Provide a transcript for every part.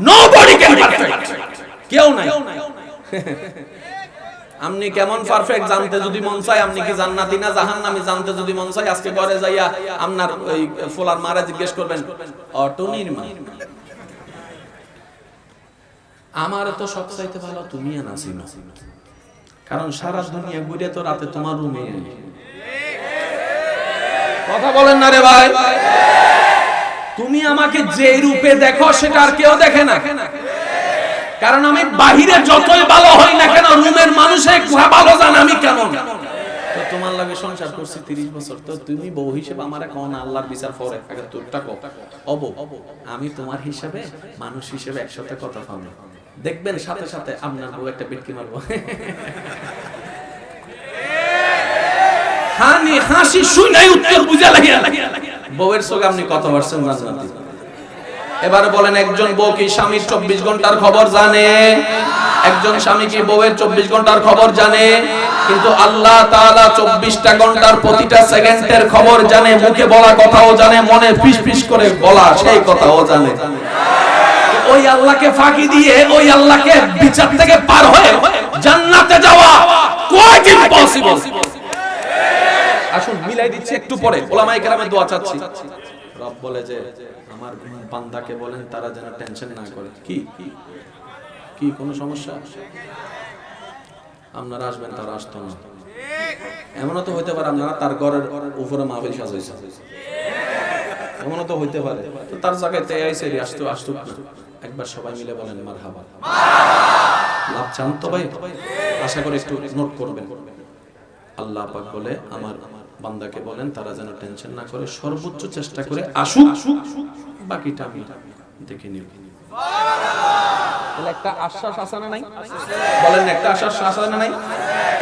Nobody can perfect কেউ নাই। আপনি কেমন পারফেক্ট জানতে যদি মন চায় আপনি কি জান্নাতি না জাহান্নামী জানতে যদি মন চায় আজকে ঘরে যাইয়া আপনার ওই ফোলার মারা জিজ্ঞেস করবেন অটো নির্মাণ? আমার তো সব চাইতে ভালো তুমি না চিনো কারণ সারা দুনিয়া ঘুরে তো রাতে তোমার রুমে কথা বলেন না রে ভাই। তুমি আমাকে যে রূপে দেখো সেটা আর কেউ দেখে না। কারণ আমি বাহিরে যতই ভালো হই না কেন রুমের মানুষে ভালো জানে আমি কেমন। তোমার লাগে সংসার করছি 30 বছর। তো তুমি বউ হিসেবে আমার কোন আল্লাহর বিচার পরে তোরটা অব আমি তোমার হিসাবে মানুষ হিসেবে একসাথে কথা পাবো দেখবেন সাথে সাথে আপনার বউ একটা পিটকি মারবো। হানি হাসি শুনাই উত্তর বুঝা লাগিয়া। বউয়ের সঙ্গে আপনি কত পারছেন জান্নাতি? এবারে বলেন একজন বউ কি স্বামীর চব্বিশ ঘণ্টার খবর জানে? একজন স্বামী কি বউয়ের চব্বিশ ঘণ্টার খবর জানে? কিন্তু আল্লাহ তাআলা চব্বিশটা ঘণ্টার প্রতিটা সেকেন্ডের খবর জানে, মুখে বলা কথাও জানে, মনে ফিস ফিস করে বলা সেই কথাও জানে। ওই আল্লাহকে ফাঁকি দিয়ে, ওই আল্লাহকে বিচার থেকে পার হয়ে জান্নাতে যাওয়া কোয়াইট ইম্পসিবল মিলাই দিচ্ছি একটু পরে। ওলামাই কেরামে দোয়া চাচ্ছি। রব বলে যে, আমার বান্দাকে বলেন, তারা যেন টেনশন না করে। কি? কি, কোনো সমস্যা? আপনারা আসবেন, তারা আসতো না। এমনও তো হইতে পারে আপনারা তার ঘরের উপরে মাহফিল সাজাইছে এমনও তো হইতে পারে। তো তার জায়গায় তে আইসে আসতো আসতো একবার সবাই মিলে বলেন মার হাবা লাভ চান তো ভাই? আশা করি একটু নোট করবেন। আল্লাহ পাক বলে, আমার বান্দাকে বলেন তারা যেন টেনশন না করে সর্বোচ্চ চেষ্টা করে আসুক বাকিটা আমি দেখে নিব। একটা আশ্বাস আছে না নাই? বলেন একটা আশ্বাস আছে না নাই?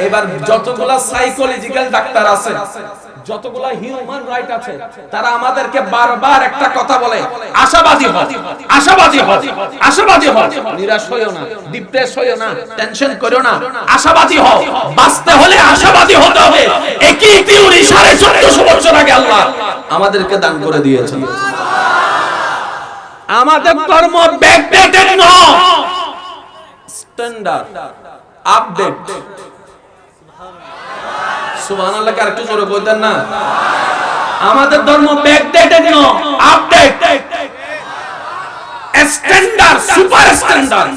এবার যতগুলা সাইকোলজিক্যাল ডাক্তার আছে যতগুলা হিউম্যান রাইট আছে, তারা আমাদেরকে বারবার একটা কথা বলে, আশাবাদী হও আশাবাদী হও আশাবাদী হও। নিরাশ হইও না ডিপ্রেস হইও না টেনশন করো না, আশাবাদী হও, বাঁচতে হলে আশাবাদী হতে হবে। একই থিওরি সাড়ে চোদ্দশো বছর আগে আল্লাহ আমাদেরকে দান করে দিয়েছেন। আমাদের ধর্ম ব্যাকডেটেড নয় স্ট্যান্ডার্ড আপডেট সুবহানাল্লাহ কার একটু জোরে কইতেন না? আমাদের ধর্ম ব্যাকডেটেড নয় আপডেট স্ট্যান্ডার্ড সুপার স্ট্যান্ডার্ড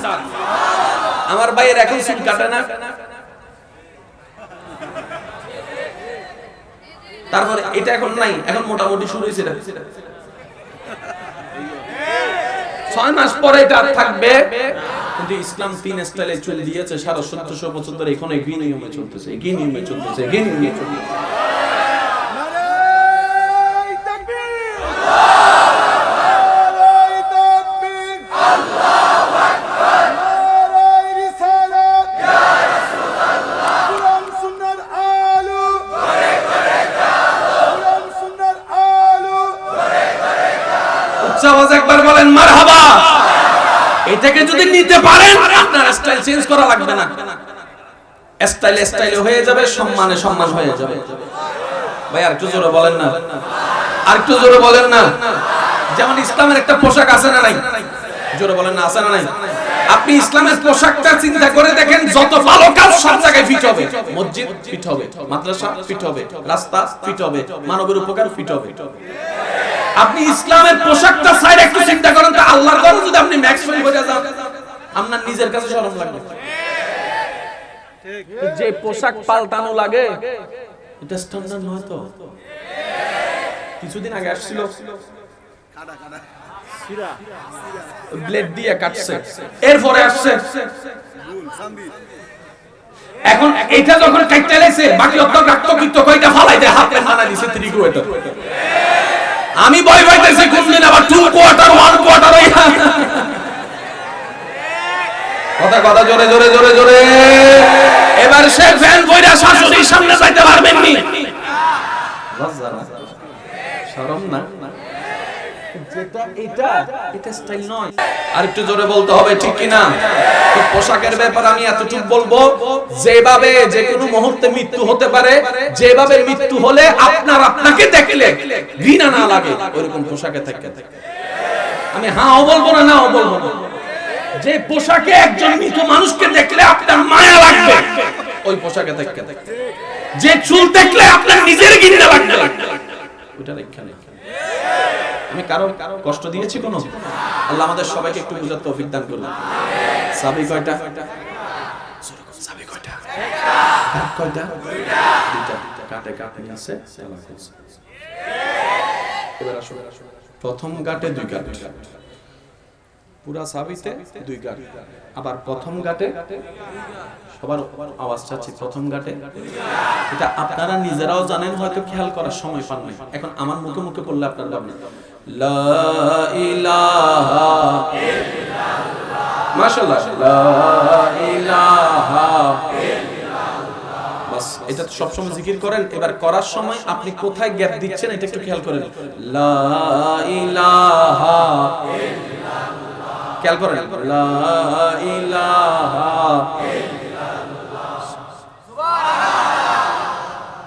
আমার ভাইয়ের এখন সিট কাটে না? তারপরে এটা এখন নাই, এখন মোটামুটি শুরু হয়েছে ছয় মাস পরে এটা থাকবে। কিন্তু ইসলাম তিন স্টাইলে চলে দিয়েছে সারা সতেরোশো ধরে এখন একই নিয়মে চলতেছে একই নিয়মে চলতেছে একই নিয়মে চলতেছে নারাই তাকবীর নারাই তাকবীর আল্লাহু আকবার নারাই রিসালাত ইয়া রাসূলুল্লাহ কুরআন সুন্নাহর আলো করে করে গালো কুরআন সুন্নাহর আলো উচ্চ আওয়াজ একবার বলেন মারহাবা এটাকে যদি নিতে পারেন, আপনার স্টাইল চেঞ্জ করা লাগবে না। স্টাইল স্টাইল হয়ে যাবে, সম্মানে সম্মান হয়ে যাবে। ভাই, আর একটু জোরে বলেন না। আর একটু জোরে বলেন না। যেমন ইসলামের একটা পোশাক আছে না নাই? জোরে বলেন না, আছে না নাই? আপনি ইসলামের পোশাকটা চিন্তা করে দেখেন, যত ভালো কাজ সব জায়গায় ফিট হবে। মসজিদ ফিট হবে, মাদ্রাসা ফিট হবে, রাস্তা ফিট হবে, মানবের উপকার ফিট হবে। আপনি ইসলামের পোশাকটা সাইড একটু চিন্তা করেন, তো আল্লাহর ঘরে যদি আপনি ম্যাক্স করে যান আপনার নিজের কাছে শরম লাগবে যে পোশাক পাল্টানো লাগে এটা স্ট্যান্ডার্ড নয় তো? কিছুদিন আগে আসছিল। ব্লেড দিয়ে কাটছে। এরপরে আসছে। এখন এটা যখন কাটতে বাকি অত রক্ত কীর্ত কয়টা ফালাই দেয় হাতে মানা দিছে আমি ভয় পাইতেছি কোনদিন আবার টু কোয়ার্টার ওয়ান কোয়ার্টার কথা কথা জোরে জোরে জোরে জোরে। এবার সে ফ্যান কইরা শাশুড়ির সামনে যাইতে পারবেন নি। শরম না? যেটা এটা এটা স্টাইল নয়। আর একটু জোরে বলতে হবে ঠিক কি পোশাকের ব্যাপারে আমি এতটুকু বলব যেভাবে যে কোনো মুহূর্তে মৃত্যু হতে পারে যেভাবে মৃত্যু হলে আপনার আপনাকে দেখলে ঘৃণা না লাগে ওইরকম পোশাকে আমি হাও বলব না নাও বলব? না যে পোশাকে একজন মৃত মানুষকে দেখলে আপনার মায়া লাগবে, ওই পোশাকে দেখতে যে চুল দেখলে আপনার নিজের গিন্না লাগবে। ওটা রেখা নেই। আমি কারও কষ্ট দিয়েছি কোনো? আল্লাহ আমাদের সবাইকে একটু বুঝার তৌফিক দান করুন। সাবি কয়টা? সাবি কয়টা? কয়টা? দুইটা কাটে কাটে খুলছে। এবার আসো প্রথম গাটে দুই গাট। পুরা সাবিতে দুই গাট। আবার প্রথম গাটে সবার আওয়াজ চাচ্ছি প্রথম গাটে। এটা আপনারা নিজেরাও জানেন হয়তো খেয়াল করার সময় পান নাই। এখন আমার মুখে মুখে পড়লে আপনার ভাবনা লা ইলাহা মাশাআল্লাহ। লা ইলাহা বাস এটা তো সবসময় জিকির করেন। এবার করার সময় আপনি কোথায় গ্যাপ দিচ্ছেন এটা একটু খেয়াল করেন। লা ইলাহা খেয়াল করেন।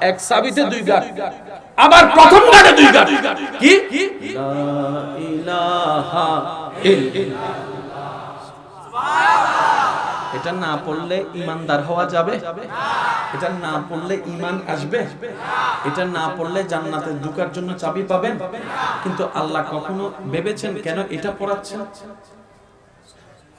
এক সাবিতে দুই গাট আবার প্রথম গাটে দুই গাট কি? এটা না পড়লে ইমানদার হওয়া যাবে? এটা না পড়লে ইমান আসবে? এটা না পড়লে জান্নাতে ঢোকার জন্য চাবি পাবেন? কিন্তু আল্লাহ কখনো ভেবেছেন কেন এটা পড়াচ্ছেন?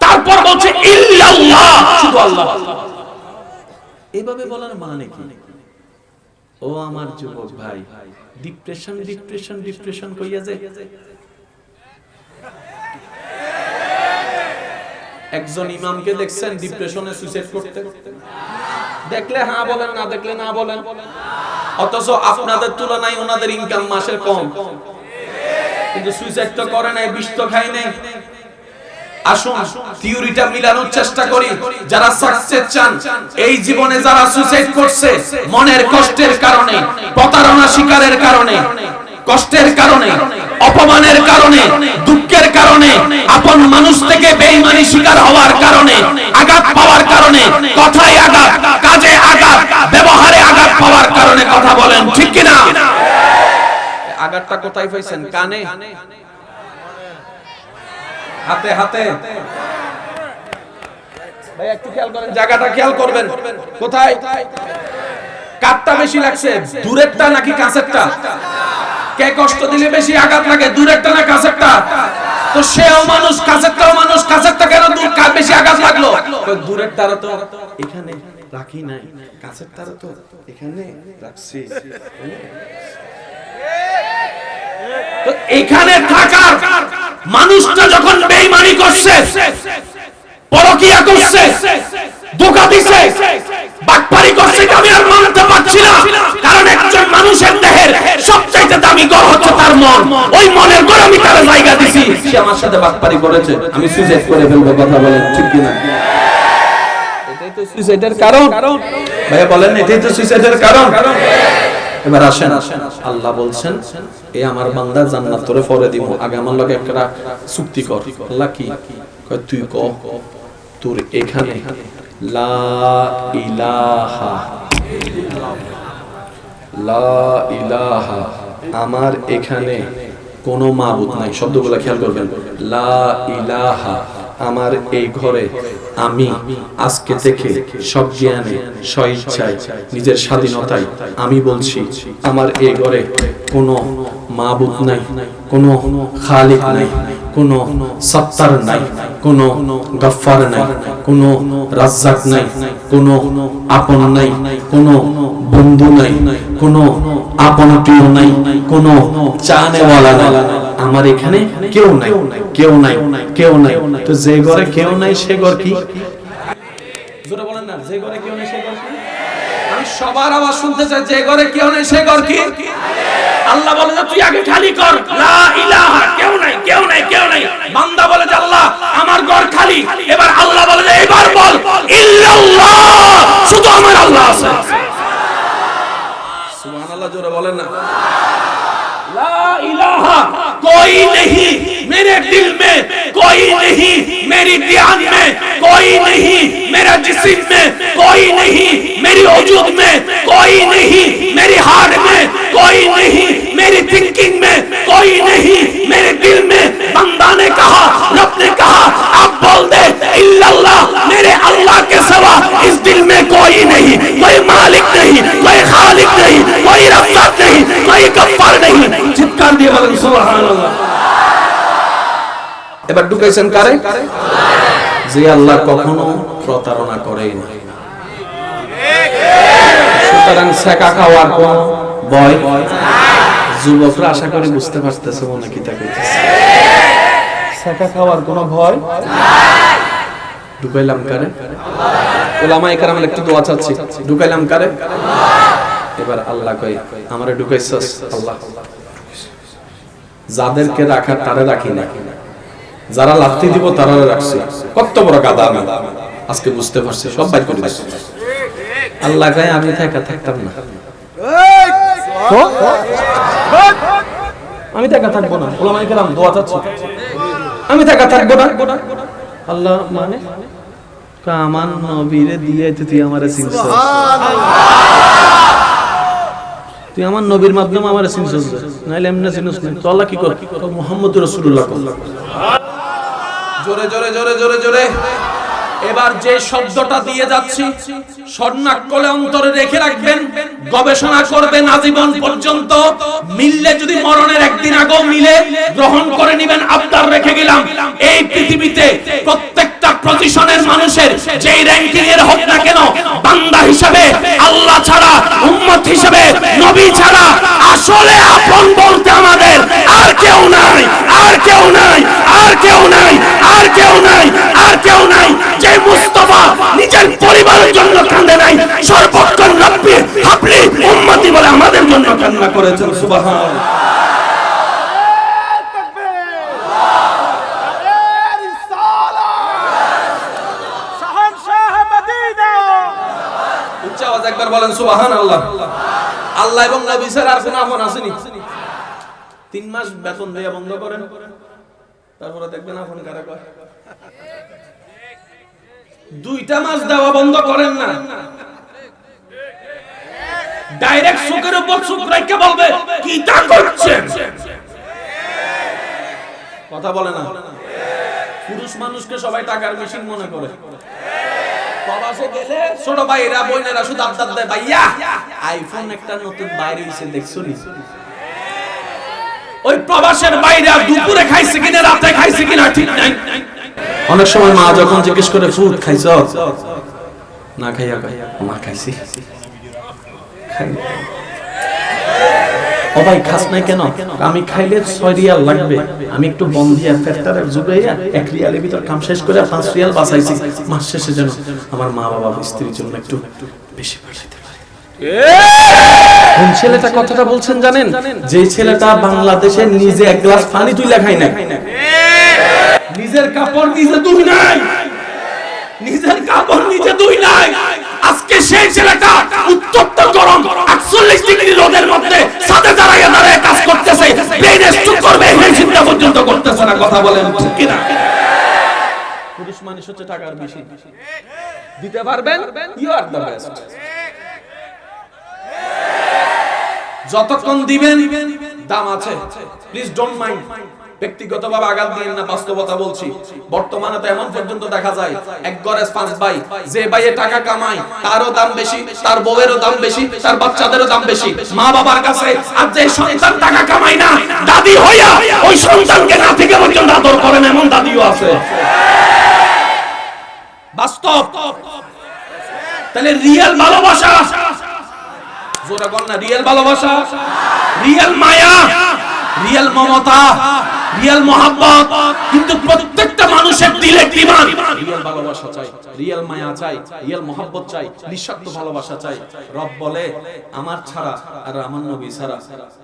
তারপর বলছে এভাবে বলার মানে কি? ও আমার যুবক ভাই ডিপ্রেশন ডিপ্রেশন ডিপ্রেশন কইয়া যে একজন ইমামকে দেখছেন ডিপ্রেশনে সুইসাইড করতে। দেখলে হ্যাঁ বলেন, না দেখলে না বলেন। অথচ আপনাদের তুলনায় ওনাদের ইনকাম মাসের কম। কিন্তু সুইসাইড তো করে নাই, বিষ তো খায় নাই। আসুন থিওরিটা মিলানোর চেষ্টা করি। যারা সাকসেস চান, এই জীবনে যারা সুইসাইড করছে, মনের কষ্টের কারণে, প্রতারণা শিকারের কারণে, কষ্টের কারণে অপমানের কারণে দুঃখের কারণে আপন মানুষ থেকে বেঈমানি শিকার হওয়ার কারণে আঘাত পাওয়ার কারণে কথায় আঘাত কাজে আঘাত ব্যবহারে আঘাত পাওয়ার কারণে কথা বলেন ঠিক কিনা? আঘাতটা কোথায় পাইছেন? কানে? হাতে হাতে। ভাই একটু খেয়াল করেন। জায়গাটা খেয়াল করবেন। কোথায়? কাটটা বেশি লাগছে। দূরেরটা নাকি কাছেরটা? কে কষ্ট দিলে বেশি আঘাত লাগে? দূরেরটা না কাছেরটা তো সেও মানুষ, কাছেরটাও মানুষ, কাছেরটা কেন দূর? কার বেশি আঘাত লাগল? কই দূরেরটারও তো এখানে রাখি নাই, কাছেরটারও তো এখানে রাখছি। তো এখানে থাকার মানুষটা যখন বেঈমানি করছে, পরকিয়া করছে ধোঁকা দিছে। বাটপারি করছে আমি আর মানতে পারছি না। কারণ একজন মানুষের দেহের সবচাইতে দামি ঘর হচ্ছে তার মন। ওই মনের ঘর আমি তার জায়গা দিছি। সে আমার সাথে বাটপারি করেছে। আমি সুইসাইড করে ফেলব কথা বলেন ঠিক কিনা? এটাই তো সুইসাইডের কারণ। ভাইয়া বলেন এটাই তো সুইসাইডের কারণ। এবার আসেন আল্লাহ বলছেন এ আমার বান্দা জান্নাত তোরে পরে দিব আগে আমার লগে একটা চুক্তি কর। আল্লাহ কি? কয় তুই ক তোর এখানে আমার এখানে কোনো নাই। খেয়াল করবেন। ইলাহা। আমার এই ঘরে আমি, আজকে থেকে সব জ্ঞানে নিজের স্বাধীনতায় আমি বলছি, আমার এই ঘরে কোনো মাবুদ নাই, কোনো খালিক নাই। কোনো সত্তার নাই, কোনো গফফার নাই, কোনো রাজ্জাক নাই, কোনো আপন নাই, কোনো বন্ধু নাই, কোনো আপন প্রিয় নাই, কোনো চানেওয়ালা নাই। আমার এখানে কেউ নাই কেউ নাই কেউ নাই। তো যে ঘরে কেউ নাই, সে ঘর কি? জোরে বলেন না, যে ঘরে কেউ নেই, সে ঘর কি? আমি সবার আওয়াজ শুনতে চাই, যে ঘরে কেউ নেই, সে ঘর কি? আল্লাহ বলে যে, তুই আগে খালি কর। লা ইলাহা, কেউ নাই কেউ নাই কেউ নাই। বান্দা বলে যে, আল্লাহ, আমার ঘর খালি। এবার আল্লাহ বলে যে এবার বল, ইল্লাল্লাহ, শুধু আমার আল্লাহ আছে। সুবহানাল্লাহ, জোরে বলেন না। লা ইলাহা, কোই নেহি মেরে দিল মে, কোই নেহি মেরি জান মে, কোই নেহি মেরা জিসম মে, কোই নেহি মেরি ওজুদ মে, কোই নেহি মেরি হার্ট खालिक नहीं कोई रफ्तार नहीं कोई गफ्फार नहीं চিৎকার দিয়ে বলেন সুবহানাল্লাহ এবার ঢুকাইছেন কারে যে আল্লাহ কখনো প্রতারণা করেই না সুতরাং শেখা খাওয়ার কোন ভয় যুবকরা আশা করি বুঝতে পারতেছে মনে কি তাকে শেখা খাওয়ার কোনো ভয় ঢুকাইলাম কারে ওলামা একরাম একটু দোয়া চাচ্ছি ঢুকাইলাম কারে এবার আল্লাহ কই আমারে ঢুকাইছস? আল্লাহ। যাদেরকে রাখা তারে রাখি না। যারা লাফতি দিব তারা রাখছি। কত বড় গাদা আমি। আজকে বুঝতে পারছি সব বাইর করে আল্লাহ গায়ে আমি থাকা থাকতাম না। আমি থাকা থাকব না। ওলামা একরাম দোয়া চাচ্ছি। আমি থাকা থাকব না। আল্লাহ মানে? কা আমার নবীরে দিয়ে তুই আমারে চিনছস। তুই আমার নবীর মাধ্যমে আমারে চিনছস নাইলে এমনি চিনছ না তো আল্লাহ কি কর মুহাম্মদ রাসূলুল্লাহ জোরে জোরে জোরে জোরে জোরে। এবার যে শব্দটা দিয়ে যাচ্ছি, স্বর্ণাক্ষরে অন্তরে রেখে রাখবেন, গবেষণা করবেন আজীবন পর্যন্ত। মিললে যদি মরণের একদিন আগেও মিলে, গ্রহণ করে নিবেন, আবদার রেখে গেলাম। এই পৃথিবীতে প্রত্যেকটা পজিশনের মানুষের যেই র্যাঙ্কিং এর হোক না কেন, বান্দা হিসাবে, আল্লাহ ছাড়া, উম্মত হিসাবে, নবী ছাড়া আসলে আপন বলতে আমাদের আর কেউ নাই, আর কেউ নাই, আর কেউ নাই, আর কেউ নাই, আর কেউ নাই। যে মুস্তফা নিজের পরিবারের জন্য কান্দে নাই সর্বক্ষণ রব্বি হাবলি উম্মতি বলে আমাদের জন্য কান্না করেছেন, সুবহানাল্লাহ। বলেন, সুবহানাল্লাহ। আল্লাহ আল্লাহ এবং নবী স্যার আর কোনো আপন আসেনি তিন মাস বেতন দেয়া বন্ধ করেন, তারপরে দেখবেন আপন কারা কয়। দুইটা মাস দেওয়া বন্ধ করেন না। ডাইরেক্ট চোখের উপর চোখ রেখে বলবে, কি তা করছেন? কথা বলে না। পুরুষ মানুষকে সবাই টাকার মেশিন মনে করে। প্রবাসে ছোট ভাইরা, বোনেরা শুধু আবদার দেয়, ভাইয়া আইফোন একটা নতুন বাইরে হইছে, দেখছ নি? ওই প্রবাসের বাইরে দুপুরে খাইছে কিনা, রাতে খাইছে কিনা, ঠিক নাই। অনেক সময় মা যখন জিজ্ঞেস করে, ফুড খাইছ? না খাইয়া খাই মা খাইছি। খাই। ও খাস নাই কেন? আমি খাইলে ছয় রিয়াল লাগবে। আমি একটু বন্ধিয়া এক রিয়ালের ভিতর কাম শেষ করে পাঁচ রিয়াল বাঁচাইছি। মাস শেষে যেন আমার মা বাবা স্ত্রীর জন্য একটু বেশি পাঠাইতে কোন ছেলেটা কথাটা বলছেন জানেন? যে ছেলেটা বাংলাদেশে নিজে এক গ্লাস পানি তুইলা খাই নিজের কাপড় নিজে দুই নাই। নিজের কাপড় নিজে দুই নাই। আজকে সেই ছেলেটা উত্তপ্ত গরম। 48 ডিগ্রি রোদের মধ্যে সাথে দাঁড়াইয়া দাঁড়ায় কাজ করতেছে। করবে এই চিন্তা পর্যন্ত করতেছে না, কথা বলেন ঠিক কি পুরুষ মানুষ হচ্ছে টাকার বেশি দিতে পারবেন ইউ আর দ্য বেস্ট যতক্ষণ দিবেন, দাম আছে। প্লিজ ডোন্ট মাইন্ড ব্যক্তিগতভাবে আঘাত দিয়েন না বাস্তবতা বলছি। বর্তমানে তো এমন পর্যন্ত দেখা যায়, এক গরেজ পাঁচ ভাই, যে ভাইয়ে টাকা কামায়, তারও দাম বেশি, তার বউয়েরও দাম বেশি, তার বাচ্চাদেরও দাম বেশি। মা বাবার কাছে, আর যে সন্তান টাকা কামায় না, দাদি হইয়া ওই সন্তানকে না থেকে পর্যন্ত আদর করেন, এমন দাদিও আছে। বাস্তব। তাহলে রিয়েল ভালোবাসা। জোরে বল না, রিয়েল ভালোবাসা? রিয়েল মায়া? রিয়েল মমতা? রিয়েল মহাব্বত। কিন্তু প্রত্যেকটা মানুষের দিলে ডিমান্ড। রিয়েল ভালোবাসা চাই, রিয়েল মায়া চাই, রিয়েল মহাব্বত চাই, নিঃস্বার্থ ভালোবাসা চাই। রব বলে, আমার ছাড়া আর আমার নবী ছাড়া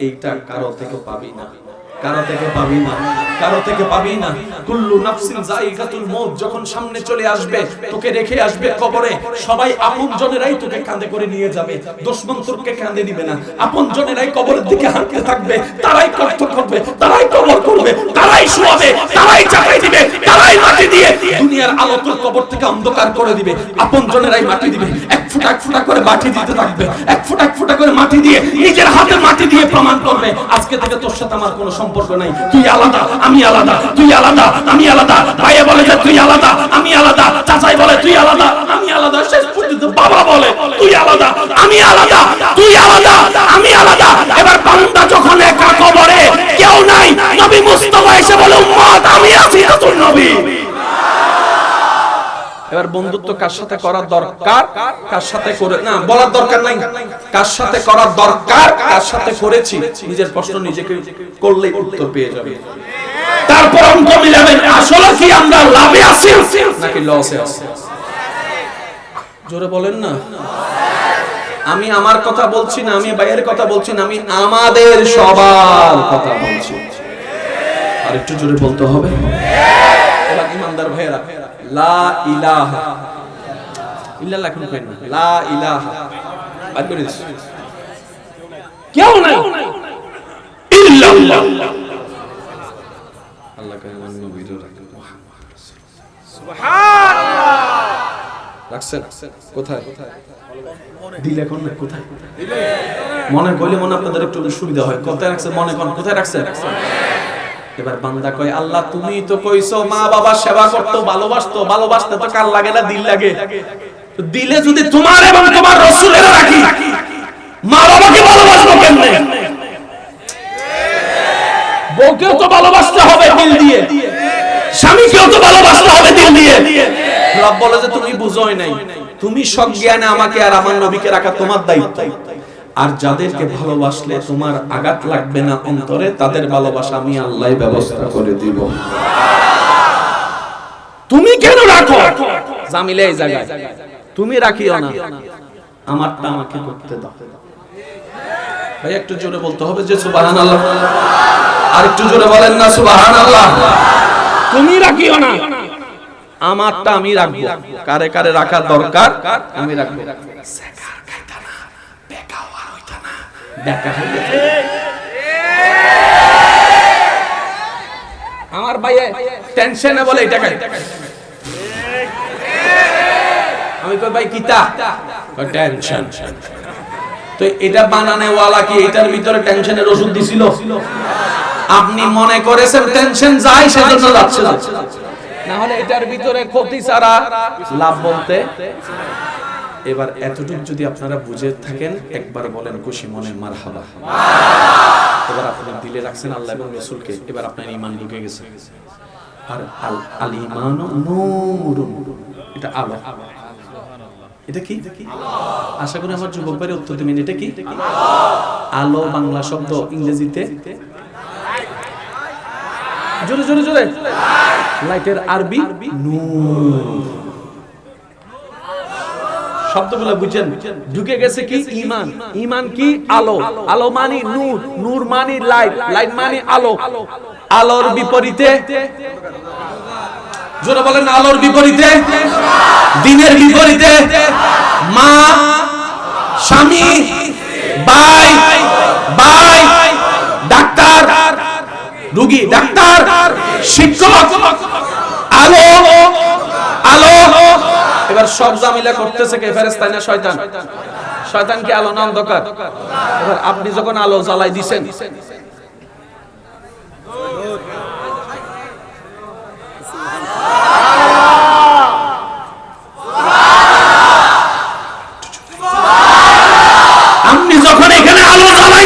এইটা কারও থেকে পাবি না। কারও থেকে পাবি না, কারও থেকে পাবি না। কুল্লু নাফসিন মউত যখন সামনে চলে আসবে, তোকে রেখে আসবে কবরে, সবাই তোকে কাঁধে করে নিয়ে যাবে। দুশমন তোকে কাঁধে না। কবরের দিকে হাঁটতে থাকবে, তারাই কষ্ট করবে, তারাই কবর করবে, তারাই শোয়াবে, তারাই চাপাই দিবে, তারাই মাটি দিয়ে দুনিয়ার আলো তোর কবর থেকে অন্ধকার করে দিবে। আপন জনেরাই মাটি দিবে। এক ফুটা এক ফুটা করে মাটি দিতে থাকবে। এক ফুটা এক ফুটা করে মাটি দিয়ে নিজের হাতে মাটি দিয়ে প্রমাণ করবে, আজকে থেকে তোর সাথে আমার কোনো সম্পর্ক নাই। তুই আলাদা, আমি আলাদা, তুই আলাদা, আমি আলাদা। ভাইয়া বলে যে তুই আলাদা, আমি আলাদা। চাচাই বলে তুই আলাদা, আমি আলাদা। শেষ পর্যন্ত বাবা বলে, তুই আলাদা, আমি আলাদা আমি আলাদা এবার বান্দা যখন একা কবরে কেউ নাই নবী মুস্তাফা এসে বলে উম্মত আমি আছি তো তোর নবী এবার বন্ধুত্ব কার সাথে করার দরকার? কার সাথে করে না, বলার দরকার নাই। কার সাথে করার দরকার? কার সাথে করেছি? নিজের প্রশ্ন নিজেকে করলেই উত্তর পেয়ে যাবে। তারপর অঙ্ক মিলাবেন। আসলে কি আমরা লাভে আছি? নাকি লসে আছি? জোরে বলেন না। আমি আমার কথা বলছি না, আমি বাইরের কথা বলছি না, আমি আমাদের সবার কথা বলছি। আর একটু জোরে বলতে হবে। ইমানদার ভাইয়েরা লা ইলাহা। ইল্লাল্লাহ এখন কই না। লা ইলাহা। বাদ করে দিস। কেউ নাই। ইল্লাল্লাহ। আল্লাহ কয় আমার নবীর রাখেন রাখছেন? কোথায়? দিল এখন না কোথায়? মনে কইলে মনে আপনাদের একটু সুবিধা হয়। কোথায় রাখছেন? মনে কোন কোথায় রাখছেন? এবার বান্দা কয়, আল্লাহ, তুমি তো কইছো মা বাবা সেবা করতো, ভালোবাসতো, ভালোবাসতে তো কার লাগে না? দিল লাগে। দিলে যদি তোমার এবং তোমার রসুলের রাখি মা বাবাকে ভালোবাসবো কেমনে? বউকেও তো ভালোবাসতে হবে দিল দিয়ে। স্বামীকেও তো ভালোবাসতে হবে দিল দিয়ে। রব বলে যে, তুমি বুঝোই নাই। তুমি সজ্ঞানে আমাকে আর আমার নবীকে রাখা তোমার দায়িত্ব। আর যাদেরকে ভালোবাসলে তোমার আঘাত লাগবে না অন্তরে, তাদের ভালোবাসা আমি আল্লাহ ব্যবস্থা করে দিব। তুমি কেন রাখো? জামিলে এই জায়গায়। তুমি রাখিও না। আমারটা আমাকে করতে দাও। ভাই, একটু জোরে বলতে হবে যে সুবহানাল্লাহ। আর একটু জোরে বলেন না সুবহানাল্লাহ। তুমি রাখিও না। আমারটা আমি রাখব। কারে কারে রাখার দরকার, আমি রাখব সেকার খাইতা না বেকা হওয়ার হইতা বেকা হইলে আমার ভাইয়ে টেনশনে বলে এটা খাই। আমি কই, ভাই, কিতা? টেনশন তো এটা বানানে ওয়ালা কি? এটার ভিতরে টেনশনের ওষুধ দিছিল? আপনি মনে করেছেন টেনশন যায়, সেজন্য যাচ্ছে না হলে এটার ভিতরে ক্ষতি ছাড়া লাভ বলতে এবার এতটুকু যদি আপনারা বুঝে থাকেন, একবার বলেন খুশি মনে মার হাবা এবার আপনি দিলে রাখছেন আল্লাহ এবং রসুলকে, এবার আপনার ইমান ঢুকে গেছে। আর আল আল ইমান এটা আলো। এটা কি? আশা করি আমার যুবক ভাইয়ের উত্তর দেবেন, এটা কি? আলো বাংলা শব্দ ইংরেজিতে। জোরে জোরে জোরে। লাইটের আরবি নূর। শব্দগুলো ঢুকে গেছে কি? ইমান। ইমান কি? আলো। আলো মানে নূর। নূর মানে লাইট। লাইট আলো। আলোর বিপরীতে জোরে বলেন, আলোর বিপরীতে, দিনের বিপরীতে মা, স্বামী, ভাই ভাই, ডাক্তার, রুগী, ডাক্তার, শিক্ষক, আলো আলো এবার সব জামিলা করতেছে কে? ফেরেস্তাই না শয়তান? শয়তান কি আলো না অন্ধকার? এবার আপনি যখন আলো জ্বালাই দিছেন, আপনি যখন এখানে আলো জ্বালাই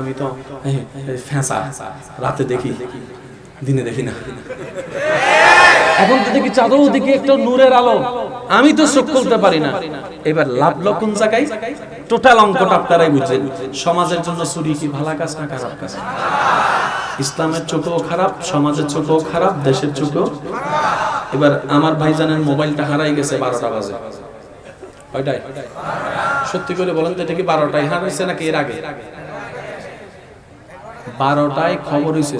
আমি তো, এই রাতে দেখি, দিনে দেখি না। এখন তো দেখি চাঁদও দেখি একটা নূরের আলো। আমি তো চোখ খুলতে পারি না। এবার লাভ লক্ষণ জায়গায়? টোটাল অঙ্কটা আপনারাই বুঝছেন সমাজের জন্য চুরি কি ভালো কাজ না খারাপ কাজ? ইসলামের চোখও খারাপ, সমাজের চোখও খারাপ, দেশের চোখও এবার আমার ভাইজানের মোবাইলটা হারাই গেছে বারোটা বাজে। সত্যি করে বলেন তো, এটা কি বারোটায় হারাইছে নাকি এর আগে? বারোটায় খবর হয়েছে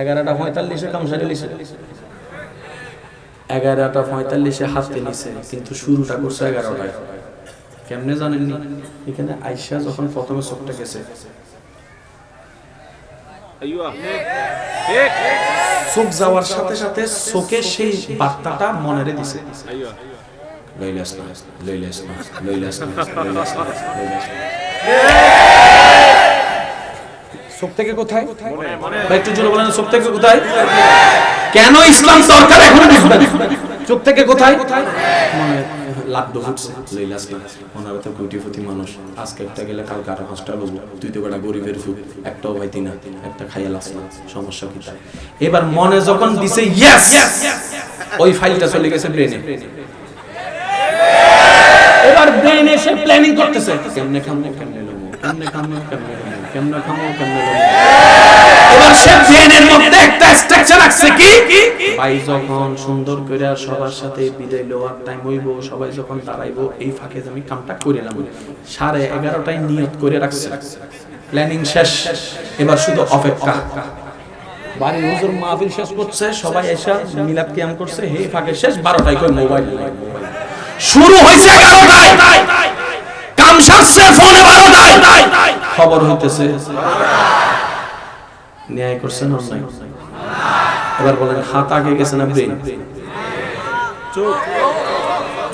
এগারোটা পঁয়তাল্লিশে কামসারি লিখে এগারোটা পঁয়তাল্লিশে হাতে নিছে কিন্তু শুরুটা করছে এগারোটায়। কেমনে জানেননি? এখানে আইসা যখন প্রথমে চোখটা গেছে। চোখ যাওয়ার সাথে সাথে চোখে সেই বার্তাটা মনে দিছে। লইলাস না লইলাস না লইলাস না লইলাস না লইলাস না। চোখ থেকে কোথায়? একটু জোরে বলেন থেকে কোথায়? কেন ইসলাম সরকার এখন বুঝবেন চোখ থেকে কোথায়? লাড্ডু ফুটছে লইলাস না ওনারা তো কোটিপতি মানুষ। আজকে একটা গেলে কালকে আরও পাঁচটা বলব তুই তো বেটা গরিবের ফুট একটাও পাইতি না একটা খাইয়া সমস্যা কি তাই এবার মনে যখন দিছে ইয়েস ওই ফাইলটা চলে গেছে ব্রেনে এবার ব্রেন এসে প্ল্যানিং করতেছে। কেমনে কেমনে কেমনে কেমনে লমো কেমনে খামো কেমনে এবার সে ব্রেনের মধ্যে একটা স্ট্রাকচার আছে কি? ভাই যখন সুন্দর করে সবার সাথে বিদায় লওয়ার টাইম হইব সবাই যখন দাঁড়াইবো এই ফাঁকে আমি কামটা করে নেব সাড়ে এগারোটায় নিয়ত করে রাখছে। প্ল্যানিং শেষ। এবার শুধু অপেক্ষা। বাড়ির হুজুর মাহফিল শেষ করছে সবাই এসে মিলাদ কিয়াম করছে। হে ফাঁকে শেষ বারোটায় কই মোবাইল শুরু হয়েছে এগারোটায়। কাম সারছে ফোনে খবর হইতেছে। ন্যায় করছেন এবার বলেন, হাত আগে গেছে না ব্রেন?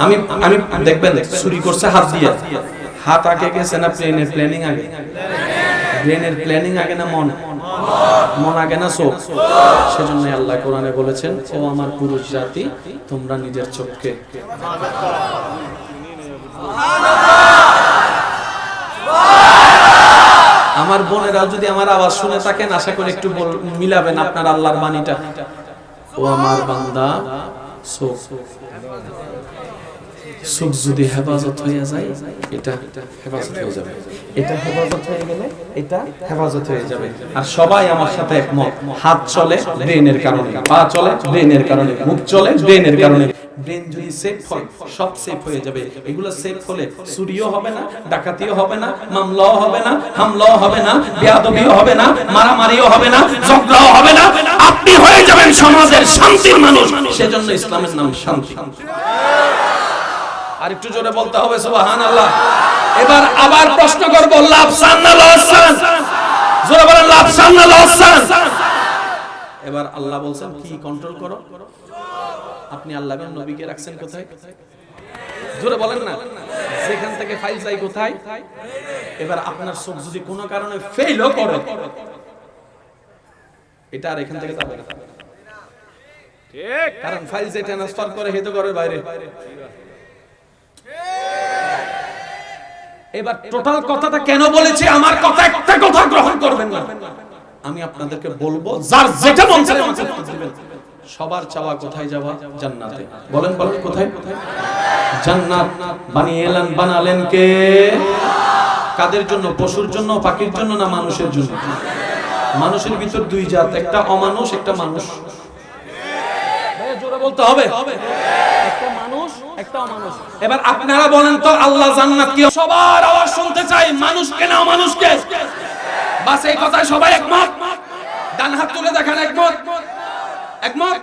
আমি আমি, দেখবেন, চুরি করছে হাত দিয়ে। হাত আগে গেছে না ব্রেনের প্ল্যানিং আগে? ব্রেনের প্ল্যানিং আগে না মন? মন আগে না চোখ? সেজন্য আল্লাহ কোরআনে বলেছেন, ও আমার পুরুষ জাতি, তোমরা নিজের চোখকে আমার বোনেরা যদি আমার আওয়াজ শুনে থাকেন আশা করি একটু মিলাবেন আপনার আল্লাহর বাণীটা। ও আমার বান্দা চোখ যদি হেফাজত হয়ে যায় এটা হেফাজত হয়ে যাবে। এটা হেফাজত হয়ে গেলে এটা হেফাজত হয়ে যাবে। আর সবাই আমার সাথে একমত। হাত চলে ব্রেনের কারণে। পা চলে ব্রেনের কারণে। মুখ চলে ব্রেনের কারণে। ব্রেন যদি সেফ হয় সব সেফ হয়ে যাবে এগুলো সেফ হলে চুরিও হবে না ডাকাতিও হবে না মামলাও হবে না হামলাও হবে না বেয়াদবিও হবে না মারামারিও হবে না ঝগড়াও হবে না আপনি হয়ে যাবেন সমাজের শান্তির মানুষ সেজন্য ইসলামের নাম শান্তি আর একটু জোরে বলতে হবে সুবহান আল্লাহ এবার আবার প্রশ্ন করব লাভসান না লসান জোরে বলেন লাভসান না লসান এবার আল্লাহ বলছেন কি কন্ট্রোল করো আপনি আল্লাহ এবং নবীকে রাখছেন কোথায়? জোরে বলেন না। সেখান থেকে ফাইল চাই কোথায়? এবার আপনার চোখ যদি কোনো কারণে ফেলও করে এটা আর এখান থেকে যাবে না। কারণ ফাইল যে ট্রান্সফার করে হেতু করে বাইরে। এবার টোটাল কথাটা কেন বলেছি? আমার কথা একটা কথা গ্রহণ করবেন না। আমি আপনাদেরকে বলব যার যেটা মন চায় দিবেন। সবার চাওয়া কোথায় যাওয়া? জান্নাতে। বলেন বলেন কোথায়? জান্নাত। বানিয়ে এলেন বানালেন কে? কাদের জন্য? পশুর জন্য পাখির জন্য না মানুষের জন্য? মানুষের ভিতর দুই জাত একটা অমানুষ একটা মানুষ। বলতে হবে। একটা মানুষ একটা অমানুষ। এবার আপনারা বলেন তো আল্লাহ জান্নাত কি? সবার আওয়াজ শুনতে চাই মানুষকে না অমানুষকে বাস এই কথায় সবাই একমত? ডান হাত তুলে দেখান একমত? একমত?